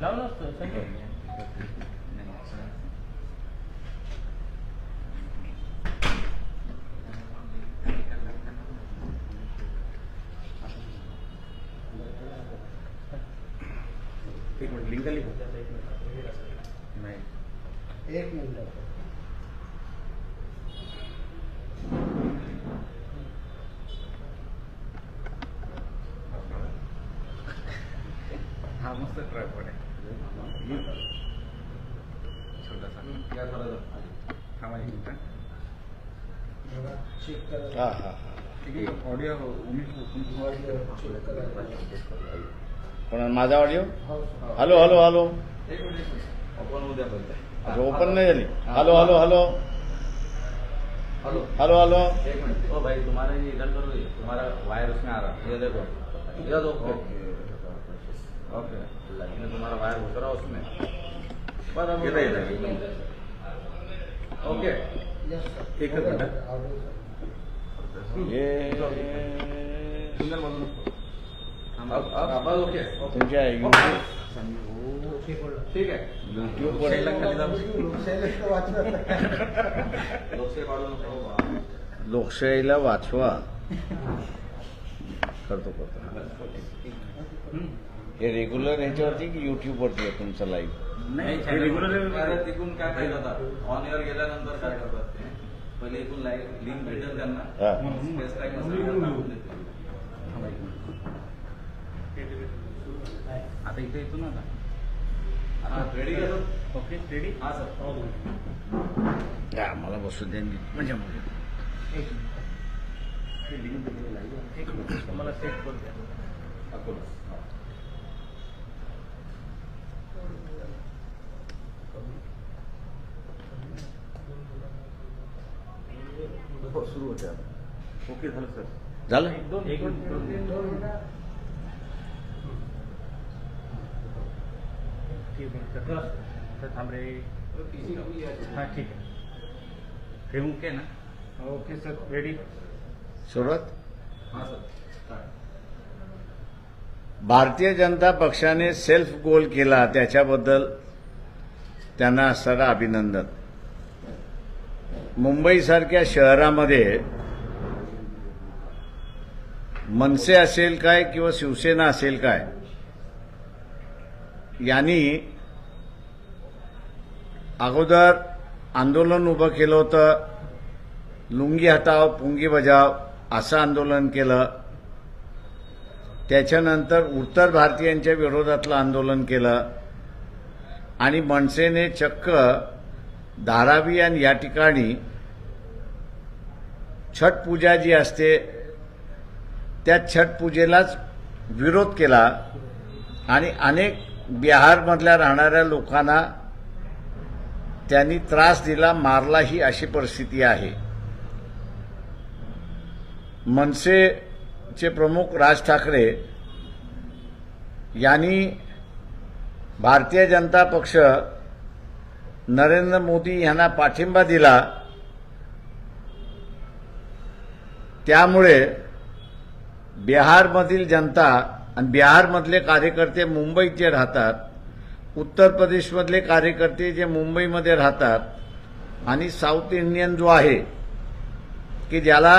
लावलं असतं शंभर. एक मिनिट लिंक आली का? नाही एक मिनिट हा मस्त ट्रायपॉड आहे छोटासा थांबा एक मिनिट हा. हा हा. हा करा. पण माझा ऑडिओ हो हॅलो हॅलो हॅलो. एक एक ओपन नाही झाली. Hello hello hello. Hello. Hello hello. एक मिनट. ओ भाई तुम्हारा ये इधर करो ये तुम्हारा वायर उसमें आ रहा है. ये देखो. ये देखो ओके ये तुम्हारा वायर घुस रहा है उसमें. ओके एकच मिनिट. ये सिंगल म्हणू नको अब अब बस ओके तुमच्या ठीक है युट्यूब लोकशाहीला वाचवा. करतो करतो. हे रेग्युलर ह्याच्यावरती की युट्यूब वरती आहे तुमचं लाईव्ह नाही रेग्युलर काय फायदा होता? ऑन एअर गेल्यानंतर काय करतात? पहिले लिंक भेटेल त्यांना. Space time. आता इथे येतो ना आता. रेडी ओके रेडी हा सर. हा, मला बसू द्या मी म्हणजे मला सेट करून द्या. ओके झालं सर. झालं? दोन एक मिनिटं. ठीक आहे सर सर थांब रे. हा ठीक आहे. हे ओके ना? ओके सर रेडी सुरुवात हा सर. भारतीय जनता पक्षाने सेल्फ गोल केला त्याच्याबद्दल त्यांना सगळं अभिनंदन. मुंबईसारख्या शहरामध्ये मनसे असेल काय किंवा शिवसेना असेल काय यांनी अगोदर आंदोलन उभं केलं होतं. लुंगी हटाव पुंगी बजाव असं आंदोलन केलं. त्याच्यानंतर उत्तर भारतीयांच्या विरोधातलं आंदोलन केलं. आणि मनसेने चक्क धारावी आणि या ठिकाणी छट पूजा जी असते त्या छट पूजेलाच विरोध केला आणि अनेक बिहारमधल्या राहणाऱ्या लोकांना त्यांनी त्रास दिला मारला ही अशी परिस्थिती आहे. मनसेचे प्रमुख राज ठाकरे यांनी भारतीय जनता पक्ष नरेंद्र मोदी यांना पाठिंबा दिला त्यामुळे बिहारमधील जनता आणि बिहारमधले कार्यकर्ते मुंबईत जे राहतात उत्तर प्रदेशमधले कार्यकर्ते जे मुंबईमध्ये राहतात आणि साऊथ इंडियन जो आहे की ज्याला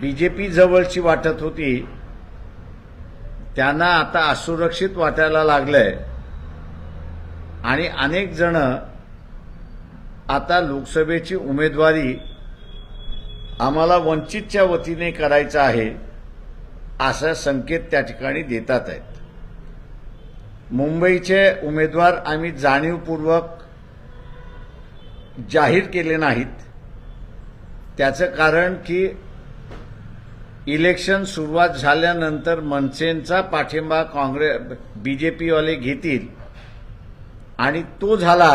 बीजेपी जवळची वाटत होती त्यांना आता असुरक्षित वाटायला लागलंय. आणि अनेक जण आता लोकसभेची उमेदवारी आम्हाला वंचितच्या वतीने करायचं आहे असा संकेत त्या ठिकाणी देतात आहेत. मुंबईचे उमेदवार आम्ही जाणीवपूर्वक जाहीर केले नाहीत. त्याचं कारण की इलेक्शन सुरुवात झाल्यानंतर मनसेंचा पाठिंबा काँग्रेस बीजेपीवाले घेतील. आणि तो झाला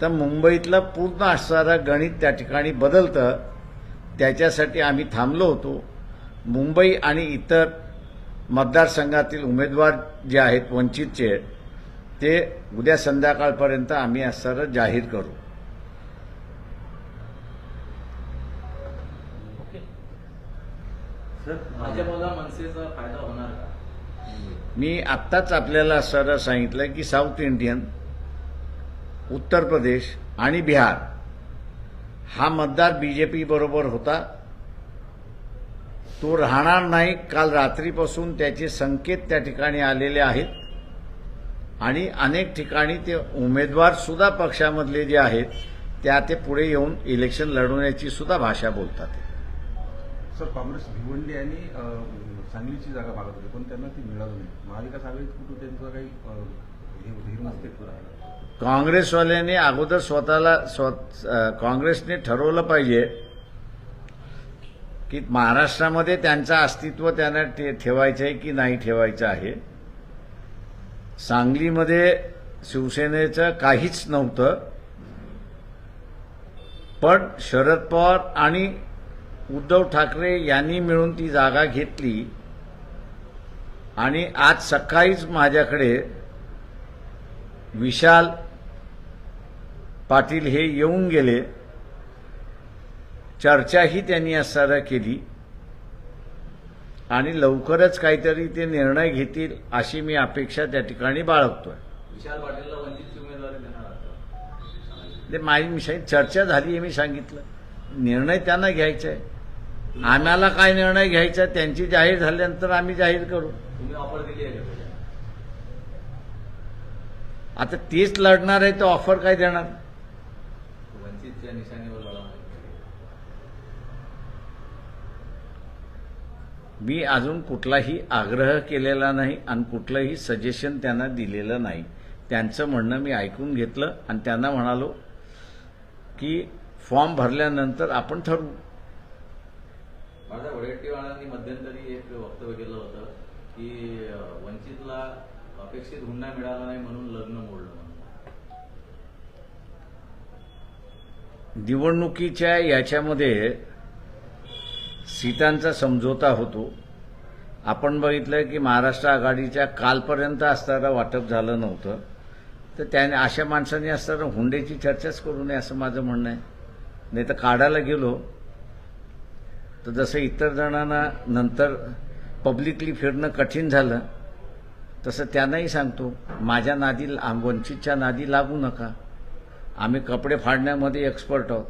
तर मुंबईतलं पूर्ण असणारं गणित त्या ठिकाणी बदलतं. त्याच्यासाठी आम्ही थांबलो होतो. मुंबई आणि इतर मतदारसंघातील उमेदवार जे आहेत वंचितचे ते उद्या संध्याकाळपर्यंत आम्ही असणारं जाहीर करू. ओके. सर मनसेचा फायदा होणार का मी आत्ताच आपल्याला सरळ सांगितलं की साऊथ इंडियन उत्तर प्रदेश आणि बिहार हा मतदार बीजेपी बरोबर होता. तो राहणार नाही काल रात्रीपासून त्याचे संकेत त्या ठिकाणी आलेले आहेत. आणि अनेक ठिकाणी ते उमेदवार सुद्धा पक्षामधले जे आहेत त्या ते पुढे येऊन इलेक्शन लढवण्याची सुद्धा भाषा बोलतात. सर काँग्रेस भिवंडी आणि सांगलीची जागा मागत होते पण त्यांना ती मिळाली नाही. महाविकास आघाडीत कुठं त्यांचं काही हे काँग्रेसवाल्याने अगोदर स्वतःला स्व- अ, काँग्रेसने ठरवलं पाहिजे की महाराष्ट्रामध्ये त्यांचं अस्तित्व त्यांना ठेवायचं आहे की नाही ठेवायचं आहे. सांगलीमध्ये शिवसेनेचं काहीच नव्हतं. पण शरद पवार आणि उद्धव ठाकरे यांनी मिळून ती जागा घेतली. आणि आज सकाळीच माझ्याकडे विशाल पाटील हे येऊन गेले. चर्चाही त्यांनी सारा केली. आणि लवकरच काहीतरी ते निर्णय घेतील अशी मी अपेक्षा त्या ठिकाणी बाळगतोय. विशाल पाटीलला उमेदवारी देणार माझी मी चर्चा झाली हे मी सांगितलं. निर्णय त्यांना घ्यायचा आहे. आम्हाला काय निर्णय घ्यायचा त्यांची जाहीर झाल्यानंतर आम्ही जाहीर करू. आता तेच लढणार आहे तर ऑफर काय देणार? मी अजून कुठलाही आग्रह केलेला नाही आणि कुठलंही सजेशन त्यांना दिलेलं नाही. त्यांचं म्हणणं मी ऐकून घेतलं आणि त्यांना म्हणालो की फॉर्म भरल्यानंतर आपण ठरवू. माझ्या वडेट्टीवाळांनी मध्यंतरी एक वक्तव्य केलं होतं की वंचितला अपेक्षित हुंडा मिळाला नाही म्हणून लग्न मोडलं निवडणुकीच्या याच्यामध्ये सीटांचा समझोता होतो. आपण बघितलं की महाराष्ट्र आघाडीच्या कालपर्यंत असताना वाटप झालं नव्हतं. तर त्याने अशा माणसांनी असताना हुंड्याची चर्चाच करू नये असं माझं म्हणणं आहे. नाही तर काढायला गेलो तर जसं इतर जणांना नंतर पब्लिकली फिरणं कठीण झालं तसं त्यांनाही सांगतो माझ्या नादी वंचितच्या नादी लागू नका. आम्ही कपडे फाडण्यामध्ये एक्सपर्ट आहोत.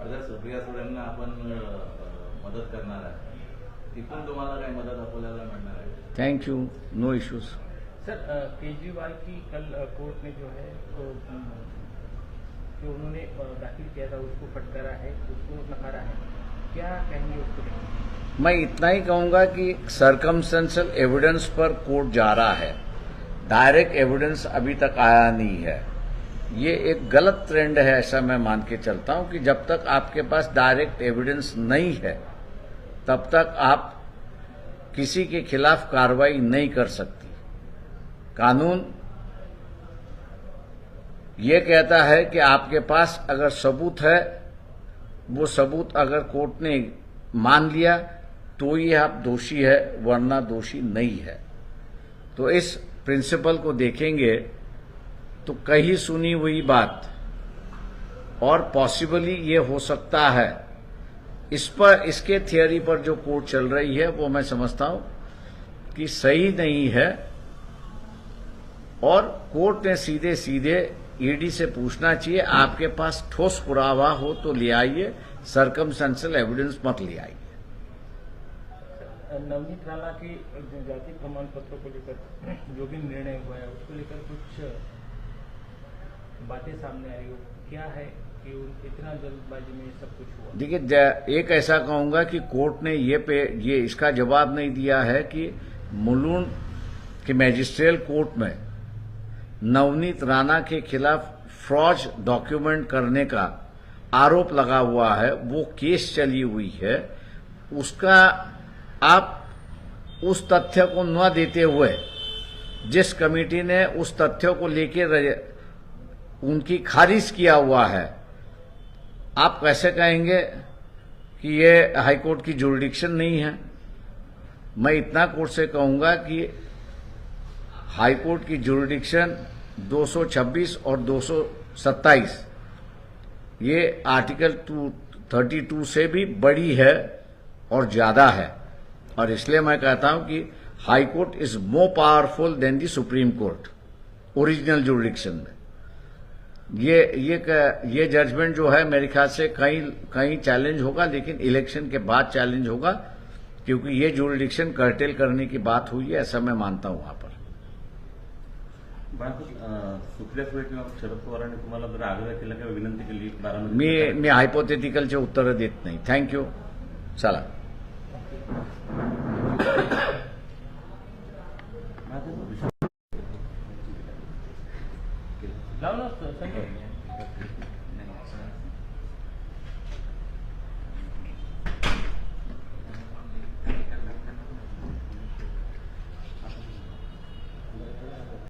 अर्ध्या सुप्रिया सुळेंना आपण अं, मदत करणार आहे. तिथून तुम्हाला काही मदत अकोल्याला मिळणार आहे. Thank you no issues sir Kejriwal की कल कोर्ट ने जो है तो जो उन्होंने दाखिल किया था, उसको फटकारा है, उसको नकारा है। क्या कहेंगे उसको मैं इतना ही कहूँगा कि सरकमस्टेंशियल एविडेंस पर कोर्ट जा रहा है। डायरेक्ट एविडेंस अभी तक आया नहीं है। ये एक गलत ट्रेंड है, ऐसा मैं मान के चलता हूँ कि जब तक आपके पास डायरेक्ट एविडेंस नहीं है, तब तक आप किसी के खिलाफ कार्रवाई नहीं कर सकती। कानून ये कहता है कि आपके पास अगर सबूत है, वो सबूत अगर कोर्ट ने मान लिया तो ही आप दोषी है, वरना दोषी नहीं है। तो इस प्रिंसिपल को देखेंगे तो कहीं सुनी हुई बात, और पॉसिबली ये हो सकता है। इस पर, इसके थियोरी पर जो कोर्ट चल रही है, वो मैं समझता हूँ कि सही नहीं है, और कोर्ट ने सीधे सीधे ईडी से पूछना चाहिए आपके पास ठोस पुरावा हो तो ले आइए सरकमस्टेंशियल एविडेंस मत ले आइए। नवनीत राणा के जो जाति प्रमाण पत्रों को लेकर जो भी निर्णय हुआ है उसको लेकर कुछ बातें सामने आई हो। क्या है कि इतना जल्दबाजी में सब कुछ हुआ? देखिए एक ऐसा कहूँगा कि कोर्ट ने ये पे ये इसका जवाब नहीं दिया है कि मुलून के मैजिस्ट्रियल कोर्ट में नवनीत राणा के खिलाफ फ्रॉज डॉक्यूमेंट करने का आरोप लगा हुआ है, वो केस चली हुई है, उसका आप उस तथ्य को न देते हुए जिस कमेटी ने उस तथ्य को लेकर उनकी खारिज किया हुआ है, आप कैसे कहेंगे कि ये हाईकोर्ट की जुरिडिक्शन नहीं है? मैं इतना कोर्ट से कहूँगा कि हाईकोर्ट की जुरिडिक्शन 226 और 227 ये आर्टिकल 232 से भी बड़ी है और ज़्यादा है। और इसलिए मैं कहता हूँ कि high court is more powerful than the supreme court original jurisdiction में। ये ये ये जजमेंट जो है, मेरे ख्याल से कहीं कहीं चैलेंज होगा, लेकिन इलेक्शन के बाद चैलेंज होगा, क्योंकि ये जुरिडिक्शन कर्टेल करने की बात हुई है, ऐसा मैं मानता हूँ वहाँ पर। मी मी हायपोथेटिकलचे उत्तरं देत नाही. थँक्यू चला.